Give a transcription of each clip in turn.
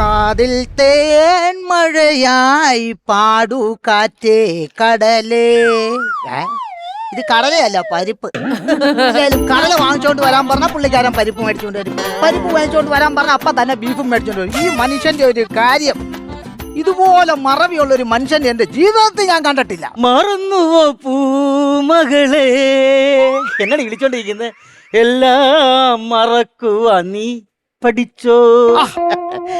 കാതിൽ തേൻ മഴയായി പാടു കാറ്റേ കടലേ? ഇത് കടലയല്ല പരിപ്പ്. കടല വാങ്ങിച്ചോണ്ട് വരാൻ പറഞ്ഞ പുള്ളിക്കാരൻ പരിപ്പ് മേടിച്ചോണ്ട് വരും. പരിപ്പ് മേടിച്ചോണ്ട് വരാൻ പറഞ്ഞ അപ്പ തന്നെ ബീഫും മേടിച്ചോണ്ട് വരും. ഈ മനുഷ്യന്റെ ഒരു കാര്യം ഇതുപോലെ മറവിയുള്ള ഒരു മനുഷ്യൻ എന്റെ ജീവിതത്തിൽ ഞാൻ കണ്ടിട്ടില്ല. മറന്നുവോ പൂമകളെ? എന്നാണ് വിളിച്ചോണ്ടിരിക്കുന്നത് എല്ലാം മറക്കുവാ നീ പഠിച്ചോ?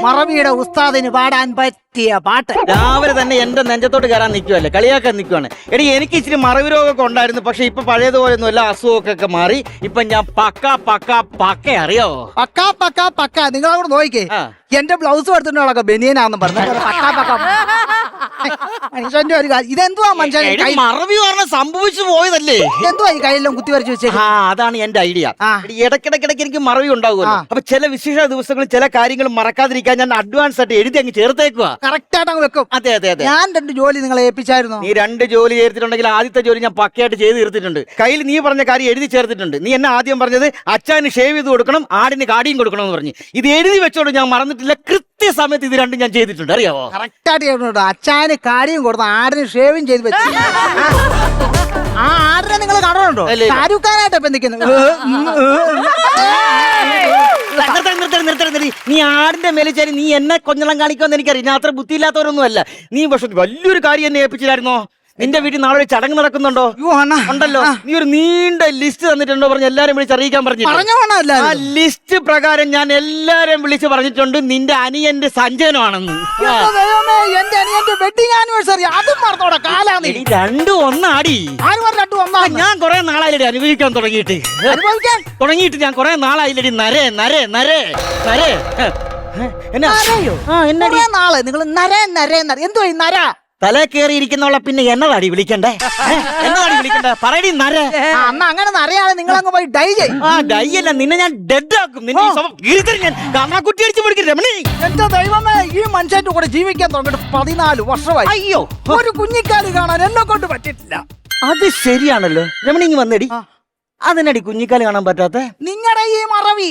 മറവിയുടെ ഉസ്താദിന് പാടാൻ പറ്റിയ പാട്ട്. രാവിലെ തന്നെ എന്റെ നെഞ്ചത്തോട്ട് കയറാൻ നിൽക്കുവല്ലേ കളിയാക്കാൻ നിൽക്കുവാണ് എടി എനിക്ക് ഇച്ചിരി മറവി രോഗമൊക്കെ ഉണ്ടായിരുന്നു പക്ഷെ ഇപ്പൊ പഴയതുപോലെ ഒന്നും എല്ലാ അസുഖമൊക്കെ മാറി. ഇപ്പൊ ഞാൻ പക്ക പക്ക പക്ക അറിയോ? പക്ക പക്ക പക്ക. നിങ്ങളോട് നോക്കിക്കേ. എന്റെ ബ്ലൗസ് എടുത്തിട്ടുള്ള ബനിയനാന്ന് പറഞ്ഞു. പക്കാ പക്കാ. മനുഷ്യന്റെ ഒരു കാര്യം ഇതെന്തുവാ മനുഷ്യൻ? മറവി പറഞ്ഞ സംഭവിച്ചു പോയതല്ലേ? എന്തുവാ ഈ കയ്യിലും കുത്തി വരച്ചു വെച്ചേ ആ അതാണ് എന്റെ ഐഡിയ. ഇടയ്ക്കിടയ്ക്കിടയ്ക്ക് എനിക്ക് മറവി ഉണ്ടാകുമല്ലോ. അപ്പൊ ചില വിശേഷ ദിവസങ്ങളിൽ ചില കാര്യങ്ങൾ മറക്കാതിരിക്കാൻ ഞാൻ അഡ്വാൻസ് ആയിട്ട് എഴുതി അങ്ങ് ചേർത്തേക്കുക കറക്റ്റ് ആയിട്ട് അങ്ങ് വെക്കും. അതെ അതെ അതെ. ഞാൻ രണ്ട് ജോലി നിങ്ങളെ ഏൽപ്പിച്ചായിരുന്നു? നീ രണ്ട് ജോലി ചേർത്തിട്ടുണ്ടെങ്കിൽ ആദ്യത്തെ ജോലി ഞാൻ പക്കയായിട്ട് ചെയ്ത് തീർത്തിട്ടുണ്ട്. കയ്യിൽ നീ പറഞ്ഞ കാര്യം എഴുതി ചേർത്തിട്ടുണ്ട്. നീ എന്നെ ആദ്യം പറഞ്ഞത് അച്ഛന് ഷേവ് ചെയ്ത് കൊടുക്കണം ആടിന് കാടിയും കൊടുക്കണം എന്ന് പറഞ്ഞു. ഇത് എഴുതി വെച്ചോണ്ട് ഞാൻ മറന്നിട്ടില്ല. കൃത്യസമയത്ത് ഇത് രണ്ടും ഞാൻ ചെയ്തിട്ടുണ്ട്. അറിയാവോ? കറക്റ്റ് ആയിട്ട് അച്ഛന് കാടിയും കൊടുത്തു ആടിന് ഷേവിങ് ചെയ്ത് വെച്ചു. ആ ആടിനെ നിങ്ങൾ കാണുന്നുണ്ടോ ആരുക്കാനായിട്ട് ഇപ്പൊ നിൽക്കുന്നത് നീ ആടിന്റെ മേലെ ചേരി നീ എന്നെ കൊഞ്ഞളം കാണിക്കുമെന്ന് എനിക്കറിയാം. അത്ര ബുദ്ധിയില്ലാത്തവരൊന്നും അല്ല നീ പക്ഷെ വലിയൊരു കാര്യം എന്നെ ഏൽപ്പിച്ചില്ലായിരുന്നോ? നിന്റെ വീട്ടിൽ നാളെ ഒരു ചടങ്ങ് നടക്കുന്നുണ്ടോ? ഉണ്ടല്ലോ. നീ ഒരു നീണ്ട ലിസ്റ്റ് തന്നിട്ടുണ്ടോ പറഞ്ഞ് എല്ലാരും വിളിച്ച് അറിയിക്കാൻ പറഞ്ഞു ആ ലിസ്റ്റ് പ്രകാരം ഞാൻ എല്ലാരും വിളിച്ച് പറഞ്ഞിട്ടുണ്ട്. നിന്റെ അനിയന്റെ സഞ്ജയനാണെന്ന് എന്റെ അനിയന്റെ വെഡിങ് ആനിവേഴ്സറി അതും മറന്നോടെ കാലാന്ന് എടി, രണ്ടും ഒന്നാടി. ഞാൻ കുറെ നാളായില്ലേ അനുഭവിക്കാൻ തുടങ്ങിയിട്ട്. തുടങ്ങിയിട്ട് ഞാൻ കുറെ നാളായില്ലടി. നരേ നരേ നരേ നരേ. എന്നാ? നാളെ നിങ്ങൾ നരേ നരേ നര. എന്തോ നര? തല കയറി ഇരിക്കുന്നവളെ പിന്നെ എന്നതാടി വിളിക്കണ്ടേ? എന്നതാടി വിളിക്കണ്ടേ? പറയടി നര. അന്ന് അങ്ങനെ നരയാണ് നിങ്ങൾ അങ്ങ് പോയി ഡൈ ചെയ് ആ ഡൈ അല്ല നിന്നെ ഞാൻ ഡെഡ് ആക്കും. നിന്നെ കീറിത്തരും ഞാൻ കണ്ണാക്കുട്ടി അടിച്ച് പിടിക്കും രമണി. എന്റെ ദൈവമേ ഈ മനുഷ്യന്റെ കൂടെ ജീവിക്കാൻ തുടങ്ങിയിട്ട് പതിനാല് വർഷമായി. അയ്യോ. ഒരു കുഞ്ഞിക്കാൽ കാണാൻ എന്നെ കൊണ്ട് പറ്റിട്ടില്ല അത് ശരിയാണല്ലോ. രമണി ഇങ്ങ് വന്നടി. അതിനടി കുഞ്ഞിക്കാൽ കാണാൻ പറ്റാത്ത? നിങ്ങളുടെ ഈ മറവി.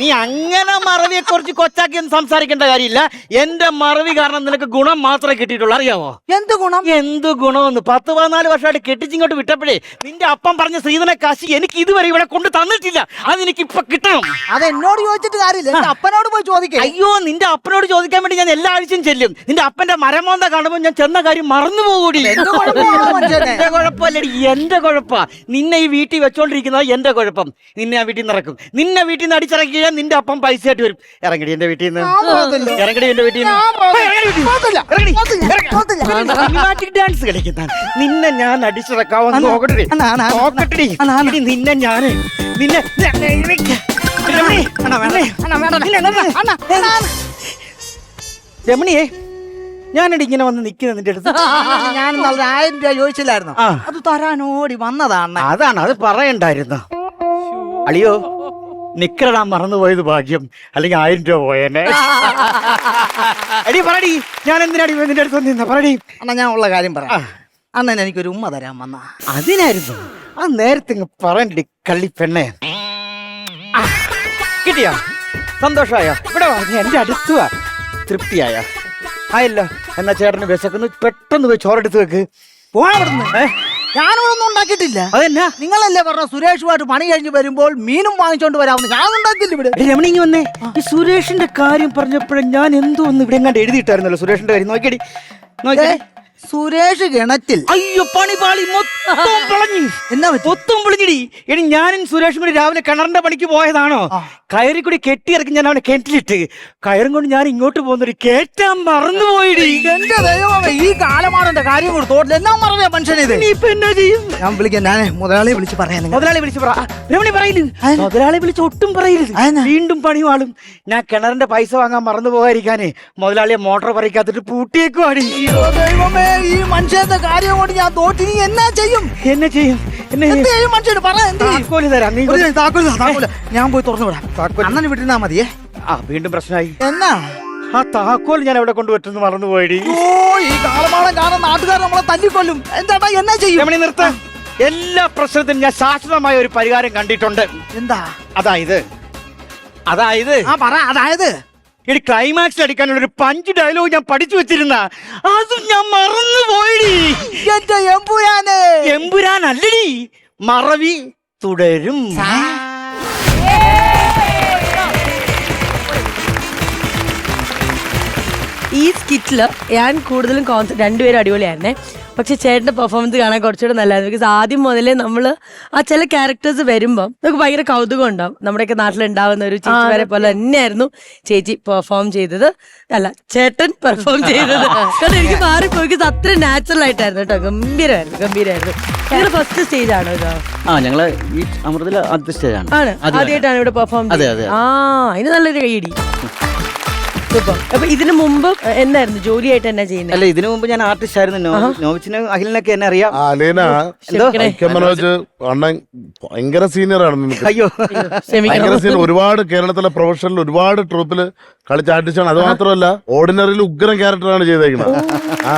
നീ അങ്ങനെ മറവിയെ കുറിച്ച് കൊച്ചാക്കി ഒന്നും സംസാരിക്കേണ്ട കാര്യമില്ല. എന്റെ മറവി കാരണം നിനക്ക് ഗുണം മാത്രമേ കിട്ടിയിട്ടുള്ളൂ. അറിയാവോ? എന്ത് ഗുണം? എന്ത് ഗുണമെന്ന്? പത്ത് പതിനാല് വർഷമായിട്ട് കെട്ടിച്ചിങ്ങോട്ട് വിട്ടപ്പോഴേ നിന്റെ അപ്പം പറഞ്ഞ ശ്രീധന കാശി എനിക്ക് ഇതുവരെ ഇവിടെ കൊണ്ട് തന്നിട്ടില്ല. അത് എനിക്ക് ഇപ്പൊ കിട്ടണം. അത് എന്നോട് ചോദിച്ചിട്ട് കാര്യമില്ല. എന്റെ അപ്പനോട് പോയി ചോദിക്കേ. അയ്യോ നിന്റെ അപ്പനോട് ചോദിക്കാൻ വേണ്ടി ഞാൻ എല്ലാ ആഴ്ചയും ചെല്ലും. നിന്റെ അപ്പന്റെ മരമോന്ത കാണുമ്പോൾ ഞാൻ ചെന്ന കാര്യം മറന്നു പോകൂടി. എന്ത് കുഴപ്പമാണ് മനുഷ്യനെ? എന്റെ കുഴപ്പമല്ലടി എന്റെ കുഴപ്പ നിന്നെ ഈ വീട്ടിൽ വെച്ചോണ്ടിരിക്കുന്നത് എന്റെ കുഴപ്പം. നിന്നെ ആ വീട്ടിൽ നിന്ന് ഇറക്കും നിന്നെ വീട്ടിൽ നിന്ന് അടിച്ചിറക്കി കഴിഞ്ഞാൽ നിന്റെ അപ്പം പൈസ ആയിട്ട് വരും ഇറങ്ങടി എന്റെ വീട്ടിൽ നിന്ന് ഞാൻ ഇറങ്ങടി എന്റെ വീട്ടിൽ നിന്ന് ഞാൻ ഡാൻസ് കളിക്കുന്ന നിന്നെ ഞാൻ അടിച്ചിറക്കാവുന്നോക്കട്ടെ നോക്കട്ടെ നോക്കട്ടെ. നിന്നെ ഞാൻ നിന്നെ രമണിയെ ഞാനടി ഇങ്ങനെ വന്ന് നിൽക്കുന്ന നിന്റെ അടുത്ത് ഞാൻ ആയിരം രൂപ ചോദിച്ചില്ലായിരുന്നു അത് തരാനോടി വന്നതാണ് അതാണ് അത് പറയണ്ടായിരുന്നു അളിയോ മറന്നു മറന്നുപോയത് ഭാഗ്യം. അല്ലെങ്കിൽ ആയിരം രൂപ പോയേനെ. അടി പറടി. ഞാൻ എന്തിനാടി നിന്റെ അടുത്ത് നിന്ന പറടി. അണ്ണാ ഞാൻ ഉള്ള കാര്യം പറ അന്ന് അണ്ണൻ എനിക്കൊരു ഉമ്മ തരാൻ വന്ന. അതിനായിരുന്നു. ആ നേരത്തെ ഇങ്ങ് പറയണ്ടി കള്ളി പെണ്ണെ. കിട്ടിയോ? സന്തോഷമായോ? ഇവിടെ എന്റെ അടുത്ത് വാ. തൃപ്തിയായ. ആയല്ലോ. എന്നാ ചേട്ടന് വിശക്കുന്നു. പെട്ടെന്ന് പോയി ചോറെടുത്ത് വെക്ക്. പോവാ ഏ? ഉണ്ടാക്കിയിട്ടില്ല. അതെന്നാ നിങ്ങളല്ലേ പറഞ്ഞ സുരേഷുമായിട്ട് പണി കഴിഞ്ഞ് വരുമ്പോൾ മീനും വാങ്ങിച്ചോണ്ട് വരാമെന്ന് ഞാൻ ഉണ്ടാക്കില്ല ഇവിടെ. രമണിങ്ങി വന്നേ. ഈ സുരേഷിന്റെ കാര്യം പറഞ്ഞപ്പോഴും ഞാൻ എന്തോ ഒന്ന് ഇവിടെ എങ്ങാണ്ട് എഴുതിയിട്ടായിരുന്നല്ലോ സുരേഷിന്റെ കാര്യം. നോക്കിയടി. ഏ, നോക്കിയടി. സുരേഷ് കിണറ്റിൽ അയ്യോ പണി പാളി മൊത്തം പൊളഞ്ഞു എന്നാ മൊത്തം പൊളിഞ്ഞിടി. എടി ഞാനും സുരേഷും കൂടി രാവിലെ കിണറിന്റെ പണിക്ക് പോയതാണോ? കയറി കൂടി കെട്ടിയിറക്കി ഞാൻ അവനെ കിണറ്റിലിട്ട്. കയറും കൊണ്ട് ഞാൻ ഇങ്ങോട്ട് പോകുന്നൊരു കേറ്റാൻ മറന്നുപോയിടി എന്റെ ദൈവമേ ഈ കാലമാണെന്റെ കാര്യം കൂടി തോട്ടിൽ. എന്നാ പറഞ്ഞ മനുഷ്യനെ ഇത്? ഇപ്പൊ എന്നാ ചെയ്യും? ഞാൻ വിളിക്കാം ഞാൻ മുതലാളിയെ വിളിച്ച് പറയാൻ മുതലാളി വിളിച്ച് രമണി പറയില്ല? മുതലാളി വിളിച്ച് ഒട്ടും പറയില്ല? വീണ്ടും പണിയുവാളും. ഞാൻ കിണറിന്റെ പൈസ വാങ്ങാൻ മറന്നു പോകാതിരിക്കാനേ മുതലാളിയെ മോട്ടോർ പറിക്കാത്തിട്ട് പൂട്ടിയേക്കുവാടി. ദൈവമേ ഈ മനുഷ്യന്റെ കാര്യം കൊണ്ട് ഞാൻ തോറ്റി നീ എന്നാ ചെയ്യും? എന്നെ ചെയ്യും? എന്ത് ചെയ്യും മനുഷ്യന്? പറ എന്ത് ചെയ്യും? താക്കോൽ തരാം. നീ ഒരു താക്കോൽ താ, താക്കോൽ ഞാൻ പോയി തുറന്നു വിടാം. താക്കോൽ. അണ്ണന് വിട്ടിരുന്നാ മതിയേ? ആ വീണ്ടും പ്രശ്നമായി. എന്നാ? ആ താക്കോൽ ഞാൻ എവിടെ കൊണ്ടുപറ്റുന്നു മറന്നുപോയിടി. ഓ ഈ കാലമാളം കാരണം നാട്ടുകാർ നമ്മളെ തല്ലിക്കൊല്ലും. എന്താ എന്നാ ചെയ്യും? രമണി നിർത്ത. എല്ലാ പ്രശ്നത്തിനും ഞാൻ ശാശ്വതമായ ഒരു പരിഹാരം കണ്ടിട്ടുണ്ട്. എന്താ? അതായത് അതായത് ആ പറ അതായത്. എടി ക്ലൈമാക്സ് അടിക്കാനുള്ള ഒരു പഞ്ച് ഡയലോഗ് ഞാൻ പഠിച്ചു വെച്ചിരുന്ന. അതും ഞാൻ മറന്നു പോയിടി. എന്റെ എമ്പുരാനെ. എമ്പുരാൻ അല്ലടി മറവി തുടരും. ഈ സ്കിറ്റിൽ ഞാൻ കൂടുതലും കോൺസെപ്റ്റ് രണ്ടുപേരും അടിപൊളിയായിരുന്നേ. പക്ഷെ ചേട്ടന്റെ പെർഫോമൻസ് കാണാൻ കുറച്ചുകൂടെ നല്ലതായിരുന്നു. ബിക്കോസ് ആദ്യം മുതലേ നമ്മൾ ആ ചില ക്യാരക്ടേഴ്സ് വരുമ്പോൾ നമുക്ക് ഭയങ്കര കൗതുകം ഉണ്ടാവും. നമ്മുടെയൊക്കെ നാട്ടിലുണ്ടാവുന്ന ഒരു ചേച്ചിമാരെ പോലെ തന്നെയായിരുന്നു ചേച്ചി പെർഫോം ചെയ്തത്. അല്ല ചേട്ടൻ പെർഫോം ചെയ്തത്. കാരണം എനിക്ക് മാറിപ്പോയി. അത്ര നാച്ചുറൽ ആയിട്ടായിരുന്നു കേട്ടോ. ഗംഭീരമായിരുന്നു ഗംഭീരമായിരുന്നു. ഫസ്റ്റ് സ്റ്റേജ് ആണോ ഇതോ? ആ ഞങ്ങൾ ഈ ആണ്. ആദ്യമായിട്ടാണ് ഇവിടെ പെർഫോം അതെ, അതെ. ആ അതിന് നല്ലൊരു കൈയടി. സൂപ്പർ അപ്പൊ ഇതിനു മുമ്പ് എന്തായിരുന്നു? ജോലിയായിട്ട് എന്നാ ചെയ്യുന്നത് അല്ല ഇതിനു മുമ്പ് ഞാൻ ആർട്ടിസ്റ്റ് ആയിരുന്നു. നോ- നോവിച്ചിന് അഖിലിനൊക്കെ എന്നെ അറിയാം. ആ, അലീന ക്ഷമിക്കണേ. ഐക്യ മനോജ് അണ്ണൻ ഭയങ്കര സീനിയർ ആണ് നിനക്ക്. അയ്യോ. ക്ഷമിക്കണം. ഭയങ്കര സീനിയർ ഒരുപാട് കേരളത്തിലെ പ്രൊഫഷണൽ ഒരുപാട് ട്രൂപ്പിൽ കളിച്ച ആർട്ടിസ്റ്റാണ് അത് മാത്രമല്ല ഓർഡിനറിയിൽ ഉഗ്രം ക്യാരക്ടറാണ് ചെയ്തേക്കുന്നത്. ആ.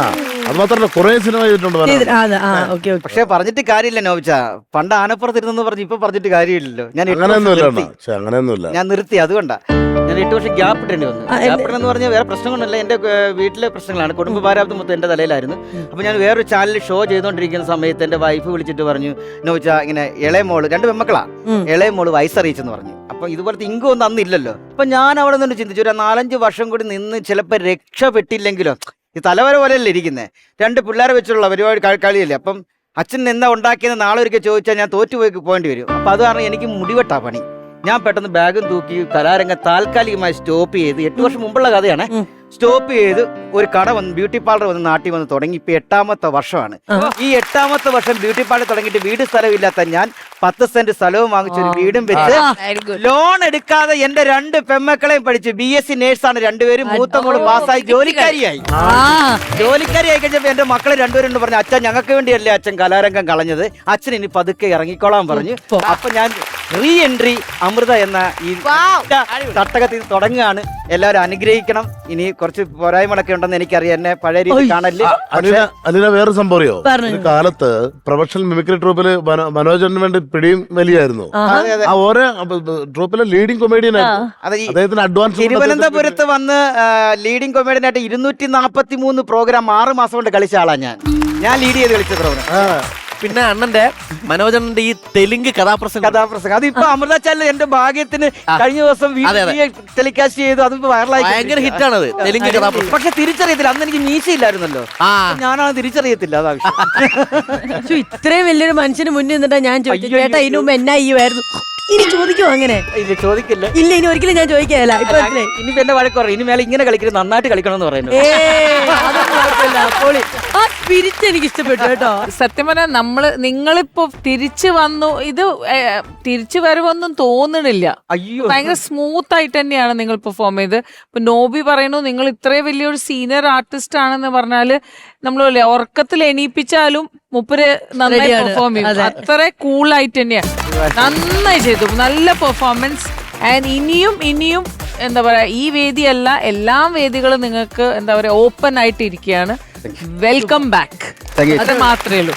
അത് മാത്രമല്ല കുറെ സിനിമ ചെയ്തിട്ടുണ്ട് ചെയ്ത്- വരാൻ. ആ, അതെ, ഓക്കെ ഓക്കെ. പക്ഷെ പറഞ്ഞിട്ട് കാര്യമില്ല നോവിച്ച. പണ്ട് ആനപ്പുറത്തിരുന്നെന്ന് പറഞ്ഞു ഇപ്പൊ പറഞ്ഞിട്ട് കാര്യമില്ലല്ലോ. ഞാൻ എട്ട് വർഷം അങ്ങനെയൊന്നുമില്ല നിർത്തി. പക്ഷെ അങ്ങനെയൊന്നുമില്ല. ഞാൻ നിർത്തി അതുകൊണ്ടാ. ഞാൻ എട്ട് വർഷം ഗ്യാപ്പ് ഇട്ടേണ്ടി വന്നു. ഗ്യാപ് ഗ്യാപ്പ് എന്ന് പറഞ്ഞാൽ വേറെ പ്രശ്നങ്ങളല്ല എന്റെ ഏഹ്, വീട്ടിലെ പ്രശ്നങ്ങളാണ്. കുടുംബ ഭാരാബ്ദം മൊത്തം എന്റെ തലയിലായിരുന്നു. അപ്പൊ ഞാൻ വേറൊരു ചാനലിൽ ഷോ ചെയ്തുകൊണ്ടിരിക്കുന്ന സമയത്ത് എന്റെ വൈഫ് വിളിച്ചിട്ട് പറഞ്ഞു നോവിച്ച ഇങ്ങനെ ഇളയ മോൾ രണ്ട് പെമ്മക്കളാ ഉം. ഇളയ മോൾ വയസ്സറിയിച്ചെന്ന് പറഞ്ഞു. അപ്പൊ ഇതുപോലത്തെ ഇങ്കം ഒന്നും അന്നില്ലല്ലോ അപ്പൊ ഞാൻ അവിടെ നിന്ന് ചിന്തിച്ചു ഒരു നാലഞ്ച് വർഷം കൂടി നിന്ന് ചിലപ്പോൾ രക്ഷപ്പെട്ടില്ലെങ്കിലോ ഈ തലവര പോലെയല്ലേ ഇരിക്കുന്നത് രണ്ട് പിള്ളേരെ വെച്ചുള്ള പരിപാടി കളി- കളിയല്ലേ? അപ്പം അച്ഛൻ എന്താ ഉണ്ടാക്കിയെന്ന് നാളെ ഒരിക്കൽ ചോദിച്ചാൽ ഞാൻ തോറ്റുപോയി പോകേണ്ടി വരും. അപ്പം അത് കാരണം എനിക്ക് മുടിവെട്ടാ പണി. ഞാൻ പെട്ടെന്ന് ബാഗും തൂക്കി കലാരംഗം താൽക്കാലികമായി സ്റ്റോപ്പ് ചെയ്ത് എട്ട് വർഷം മുമ്പുള്ള കഥയാണ്. സ്റ്റോപ്പ് ചെയ്ത് ഒരു കട വന്ന് ബ്യൂട്ടി പാർലർ വന്ന് നാട്ടിൽ വന്ന് തുടങ്ങി ഇപ്പൊ എട്ടാമത്തെ വർഷമാണ്. ഈ എട്ടാമത്തെ വർഷം ബ്യൂട്ടി പാർലർ തുടങ്ങിയിട്ട് വീട് സ്ഥലമില്ലാത്ത ഞാൻ പത്ത് സെന്റ് സ്ഥലവും വാങ്ങിച്ചൊരു വീടും വെച്ച് ലോൺ എടുക്കാതെ എന്റെ രണ്ട് പെമ്മക്കളെയും പഠിച്ചു ബി എസ് സി നേഴ്സാണ് രണ്ടുപേരും. മൂത്ത മോൾ പാസ്സായി ജോലിക്കാരിയായി. ആ. ജോലിക്കാരി ആയി കഴിഞ്ഞപ്പോ എന്റെ മക്കൾ രണ്ടുപേരും പറഞ്ഞു അച്ഛൻ ഞങ്ങൾക്ക് വേണ്ടിയല്ലേ അച്ഛൻ കലാരംഗം കളഞ്ഞത്? അച്ഛൻ ഇനി പതുക്കെ ഇറങ്ങിക്കോളാൻ പറഞ്ഞു. അപ്പൊ ഞാൻ റീ എൻട്രി അമൃത എന്ന ഈ തട്ടകത്തിൽ തുടങ്ങുകയാണ്. എല്ലാവരും അനുഗ്രഹിക്കണം. ഇനി കുറച്ച് പോരായ്മകളൊക്കെ ഉണ്ടെന്ന് എനിക്കറിയാം. എന്നെ പഴയ രീതി കാണല്ലേ അലീന വേറെ സംഭവം അറിയോ. കാലത്ത് പ്രൊഫഷണൽ മിമിക്രി ട്രൂപ്പിൽ മനോജന് വേണ്ടി പിടിയും വലിയായിരുന്നു. അതെ, അതെ. ആ ഓരോ ട്രൂപ്പിലെ ലീഡിംഗ് കൊമേഡിയൻ അദ്ദേഹത്തിന് അഡ്വാൻസ് തിരുവനന്തപുരത്ത് വന്ന് ലീഡിംഗ് കൊമേഡിയനായിട്ട് ഇരുന്നൂറ്റി നാപ്പത്തി മൂന്ന് പ്രോഗ്രാം ആറ് മാസം കൊണ്ട് കളിച്ച ആളാണ് ഞാൻ. ഞാൻ ലീഡ് ചെയ്ത് കളിച്ച പ്രോഗ്രാം പിന്നെ അണ്ണന്റെ മനോജന്റെ ഈ തെലുങ്ക് കഥാപ്രസംഗം. കഥാപ്രസംഗം. അതിപ്പോ അമൃത ചാനൽ എന്റെ ഭാഗ്യത്തിന് കഴിഞ്ഞ ദിവസം അതെ, അതെ. ടെലികാസ്റ്റ് ചെയ്തു അതിപ്പോ വൈറലായി ഭയങ്കര ഹിറ്റാണത് തെലുങ്ക് കഥാപ്രസംഗം. പക്ഷെ തിരിച്ചറിയത്തില്ല. അന്ന് എനിക്ക് മീശയില്ലായിരുന്നല്ലോ. ആ. ഞാനാണ് തിരിച്ചറിയത്തില്ല അതാ വിഷയം. ശ്ശോ, ഇത്രയും വലിയൊരു മനുഷ്യന് മുന്നിൽ നിന്നിട്ടാ ഞാൻ ചോദിച്ചു അയ്യോ, ചേട്ടാ ഇതിനു മുമ്പ് എന്നാ ചെയ്യുമായിരുന്നു ഇനി ചോദിക്കോ അങ്ങനെ? ഇല്ല ചോദിക്കില്ല. ഇല്ല ഇനി ഒരിക്കലും ഞാൻ ചോദിക്കാല്ല ഇപ്പൊ മനസ്സിലായി. ഇനി എന്റെ വഴക്ക് പറയും. ഇനി മേലെ ഇങ്ങനെ കളിക്കരുത് നന്നായിട്ട് കളിക്കണം എന്ന് പറയുന്നു ഏയ്, അതൊന്നും കുഴപ്പമില്ല. പൊളി. ആ സ്പിരിറ്റ് എനിക്ക് ഇഷ്ടപ്പെട്ടു കേട്ടോ. സത്യം പറഞ്ഞാൽ നമ്മൾ നിങ്ങളിപ്പോ തിരിച്ചു വന്നു ഇത് തിരിച്ചു വരുമൊന്നും തോന്നണില്ല. അയ്യോ. ഭയങ്കര സ്മൂത്ത് ആയിട്ട് തന്നെയാണ് നിങ്ങൾ പെർഫോം ചെയ്ത് ഇപ്പൊ നോബി പറയുന്നു നിങ്ങൾ ഇത്രയും വലിയൊരു സീനിയർ ആർട്ടിസ്റ്റ് ആണെന്ന് പറഞ്ഞാൽ നമ്മൾ ഉറക്കത്തിൽ എണീപ്പിച്ചാലും മുപ്പര് നന്നായി Ready ആണ്. പെർഫോം ചെയ്യും. അതെ. അത്ര കൂളായിട്ട് തന്നെയാണ് നന്നായി ചെയ്തു. നല്ല പെർഫോമൻസ് ആൻഡ് ഇനിയും ഇനിയും എന്താ പറയാ ഈ വേദിയല്ല എല്ലാ വേദികളും നിങ്ങൾക്ക് എന്താ പറയാ ഓപ്പൺ ആയിട്ട് ഇരിക്കുകയാണ് വെൽക്കം ബാക്ക്. അത് മാത്രമേ ഉള്ളൂ.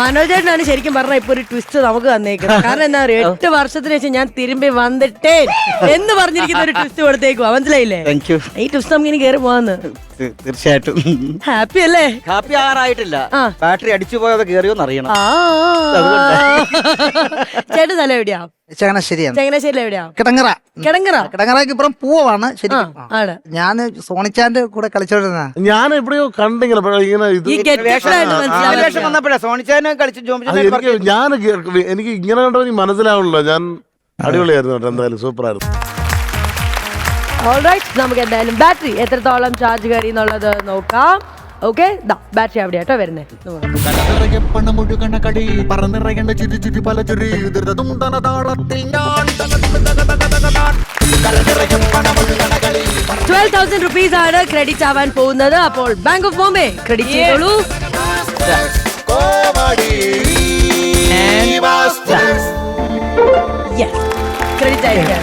മനോജേട്ടനാണ് ശരിക്കും പറഞ്ഞ ഇപ്പൊ ഒരു ട്വിസ്റ്റ് നമുക്ക് തന്നേക്കുന്നത്. കാരണം എന്താ പറയുക എട്ട് വർഷത്തിന് ശേഷം ഞാൻ തിരുമ്പി വന്നിട്ടേ എന്ന് പറഞ്ഞിരിക്കുന്ന ഒരു ട്വിസ്റ്റ് കൊടുത്തേക്കുവാ. മനസ്സിലായില്ലേ? ഈ ട്വിസ്റ്റ് നമുക്ക് ഇനി കയറി പോവാന്ന്. തീർച്ചയായിട്ടും. ഹാപ്പി അല്ലേ? ഹാപ്പി ആറായിട്ടില്ല. ബാറ്ററി അടിച്ചു പോയത് കയറിയോന്ന് അറിയണം. ചേട്ടൻ സ്ഥലം എവിടെയാ? ചങ്ങനാശ്ശേരിയാണ്. ചങ്ങനാശ്ശേരി എവിടെയാ? കിടങ്ങറ. കിടങ്ങറ. കിടങ്ങറയ്ക്ക് ഇപ്പുറം പൂവാണ് ആ ശരിക്കും ആണ്. ഞാൻ സോണിച്ചാന്റെ കൂടെ കളിച്ചോണ്ടിരുന്ന ഞാൻ എവിടെയോ കണ്ടിങ്ങനെ ഇങ്ങനെ ഇത് സോണിച്ചാനെ കളിച്ചു എനിക്ക് ഞാൻ എനിക്ക് ഇങ്ങനെ കണ്ടോ എനിക്ക് മനസ്സിലാവുള്ളൂ ഞാൻ അടിപൊളിയായിരുന്നു കേട്ടോ എന്തായാലും സൂപ്പർ ആയിരുന്നു ഓൾറൈറ്റ് നമുക്ക് എന്തായാലും ബാറ്ററി എത്രത്തോളം ചാർജ് കയറി എന്നുള്ളത് നോക്കാം. ഓക്കെ ബാറ്ററി അവിടെ കേട്ടോ വരുന്നത് ട്വൽവ് തൗസൻഡ് റുപ്പീസ് ആണ് ക്രെഡിറ്റ് ആവാൻ പോകുന്നത്. അപ്പോൾ ബാങ്ക് ഓഫ് ബോംബെ ക്രെഡിറ്റ് ചെയ്തോളൂ. ക്രെഡിറ്റ് ആയിരിക്കും